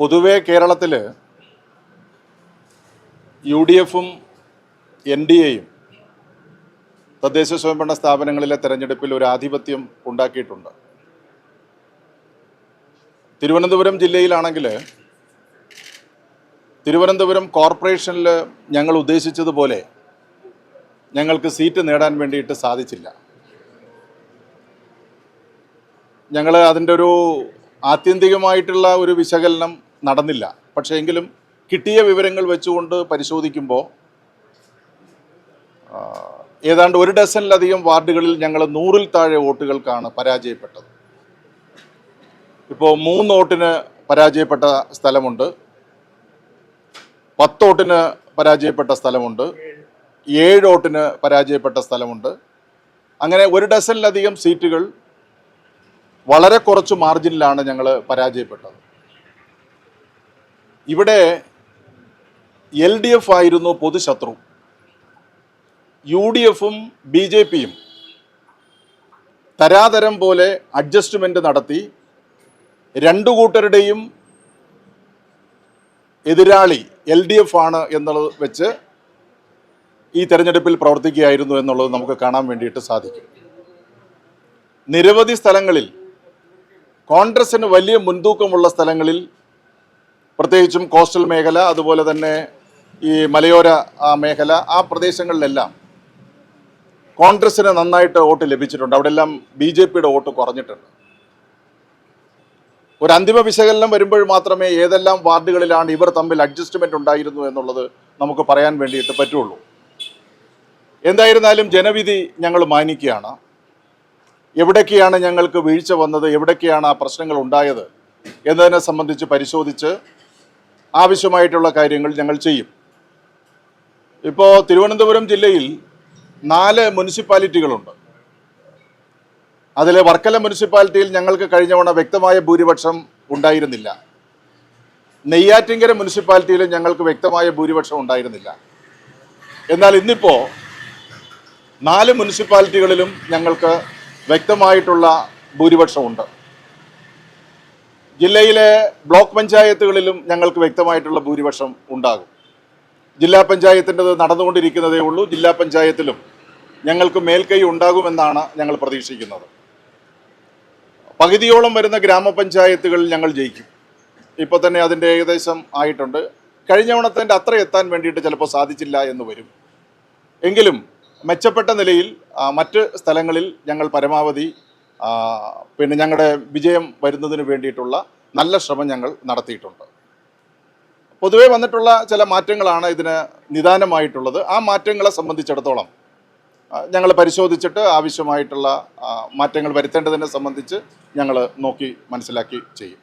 പൊതുവെ കേരളത്തിൽ U D എഫും എൻ ഡി എയും തദ്ദേശ സ്വയംഭരണ സ്ഥാപനങ്ങളിലെ തെരഞ്ഞെടുപ്പിൽ ഒരു ആധിപത്യം ഉണ്ടാക്കിയിട്ടുണ്ട്. തിരുവനന്തപുരം ജില്ലയിലാണെങ്കിൽ തിരുവനന്തപുരം കോർപ്പറേഷനിൽ ഞങ്ങൾ ഉദ്ദേശിച്ചതുപോലെ ഞങ്ങൾക്ക് സീറ്റ് നേടാൻ വേണ്ടിയിട്ട് സാധിച്ചില്ല. ഞങ്ങൾ അതിന്റെ ഒരു ആത്യന്തികമായിട്ടുള്ള ഒരു വിശകലനം നടന്നില്ല. പക്ഷേ എങ്കിലും കിട്ടിയ വിവരങ്ങൾ വെച്ചുകൊണ്ട് പരിശോധിക്കുമ്പോൾ ഏതാണ്ട് ഒരു ഡസനിലധികം വാർഡുകളിൽ ഞങ്ങൾ നൂറിൽ താഴെ വോട്ടുകൾക്കാണ് പരാജയപ്പെട്ടത്. ഇപ്പോൾ മൂന്ന് വോട്ടിന് പരാജയപ്പെട്ട സ്ഥലമുണ്ട്. പത്ത് വോട്ടിന് പരാജയപ്പെട്ട സ്ഥലമുണ്ട്. ഏഴ് വോട്ടിന് പരാജയപ്പെട്ട സ്ഥലമുണ്ട്. അങ്ങനെ ഒരു ഡസനിലധികം സീറ്റുകൾ വളരെ കുറച്ച് മാർജിനിലാണ് ഞങ്ങൾ പരാജയപ്പെട്ടത്. ഇവിടെ എൽ ഡി എഫ് ആയിരുന്നു പൊതുശത്രു. യു ഡി എഫും ബി ജെ പിയും തരാതരം പോലെ അഡ്ജസ്റ്റ്മെന്റ് നടത്തി രണ്ടു കൂട്ടരുടെയും എതിരാളി എൽ ഡി എഫ് ആണ് എന്നുള്ളത് വെച്ച് ഈ തെരഞ്ഞെടുപ്പിൽ പ്രവർത്തിക്കുകയായിരുന്നു എന്നുള്ളത് നമുക്ക് കാണാൻ വേണ്ടിയിട്ട് സാധിക്കും. നിരവധി സ്ഥലങ്ങളിൽ കോൺഗ്രസിന് വലിയ മുൻതൂക്കമുള്ള സ്ഥലങ്ങളിൽ പ്രത്യേകിച്ചും കോസ്റ്റൽ മേഖല അതുപോലെ തന്നെ ഈ മലയോര മേഖല ആ പ്രദേശങ്ങളിലെല്ലാം കോൺഗ്രസ്സിന് നന്നായിട്ട് വോട്ട് ലഭിച്ചിട്ടുണ്ട്. അവിടെ എല്ലാം ബി ജെ പിയുടെ വോട്ട് കുറഞ്ഞിട്ടുണ്ട്. ഒരു അന്തിമ വിശകലനം വരുമ്പോൾ മാത്രമേ ഏതെല്ലാം വാർഡുകളിലാണ് ഇവർ തമ്മിൽ അഡ്ജസ്റ്റ്മെന്റ് ഉണ്ടായിരുന്നു എന്നുള്ളത് നമുക്ക് പറയാൻ വേണ്ടിയിട്ട് പറ്റുള്ളൂ. എന്തായിരുന്നാലും ജനവിധി ഞങ്ങൾ മാനിക്കുകയാണ്. എവിടേക്കെയാണ് ഞങ്ങൾക്ക് വീഴ്ച വന്നത്? എവിടേക്കെയാണ് ആ പ്രശ്നങ്ങൾ ഉണ്ടായത്? എന്നതിനെ സംബന്ധിച്ച് പരിശോധിച്ച് ആവശ്യമായിട്ടുള്ള കാര്യങ്ങൾ ഞങ്ങൾ ചെയ്യും. ഇപ്പോൾ തിരുവനന്തപുരം ജില്ലയിൽ നാല് മുനിസിപ്പാലിറ്റികളുണ്ട്. അതിലെ വർക്കല മുനിസിപ്പാലിറ്റിയിൽ ഞങ്ങൾക്ക് കഴിഞ്ഞ തവണ വ്യക്തമായ ഭൂരിപക്ഷം ഉണ്ടായിരുന്നില്ല. നെയ്യാറ്റിങ്കര മുനിസിപ്പാലിറ്റിയിലും ഞങ്ങൾക്ക് വ്യക്തമായ ഭൂരിപക്ഷം ഉണ്ടായിരുന്നില്ല. എന്നാൽ ഇന്നിപ്പോൾ നാല് മുനിസിപ്പാലിറ്റികളിലും ഞങ്ങൾക്ക് വ്യക്തമായിട്ടുള്ള ഭൂരിപക്ഷമുണ്ട്. ജില്ലയിലെ ബ്ലോക്ക് പഞ്ചായത്തുകളിലും ഞങ്ങൾക്ക് വ്യക്തമായിട്ടുള്ള ഭൂരിപക്ഷം ഉണ്ടാകും. ജില്ലാ പഞ്ചായത്തിന്റെത് നടന്നുകൊണ്ടിരിക്കുന്നതേ ഉള്ളൂ. ജില്ലാ പഞ്ചായത്തിലും ഞങ്ങൾക്ക് മേൽക്കൈ ഉണ്ടാകുമെന്നാണ് ഞങ്ങൾ പ്രതീക്ഷിക്കുന്നത്. പകുതിയോളം വരുന്ന ഗ്രാമപഞ്ചായത്തുകളിൽ ഞങ്ങൾ ജയിക്കും. ഇപ്പോൾ തന്നെ അതിന്റെ ഏകദേശം ആയിട്ടുണ്ട്. കഴിഞ്ഞ തവണത്തിന്റെ അത്ര എത്താൻ വേണ്ടിയിട്ട് ചിലപ്പോൾ സാധിച്ചില്ല എന്ന് വരും. എങ്കിലും മെച്ചപ്പെട്ട നിലയിൽ മറ്റ് സ്ഥലങ്ങളിൽ ഞങ്ങൾ പരമാവധി പിന്നെ ഞങ്ങളുടെ വിജയം വരുന്നതിന് വേണ്ടിയിട്ടുള്ള നല്ല ശ്രമം ഞങ്ങൾ നടത്തിയിട്ടുണ്ട്. പൊതുവേ വന്നിട്ടുള്ള ചില മാറ്റങ്ങളാണ് ഇതിന് നിദാനമായിട്ടുള്ളത്. ആ മാറ്റങ്ങളെ സംബന്ധിച്ചിടത്തോളം ഞങ്ങൾ പരിശോധിച്ചിട്ട് ആവശ്യമായിട്ടുള്ള മാറ്റങ്ങൾ വരുത്തേണ്ടതിനെ സംബന്ധിച്ച് ഞങ്ങൾ നോക്കി മനസ്സിലാക്കി ചെയ്യും.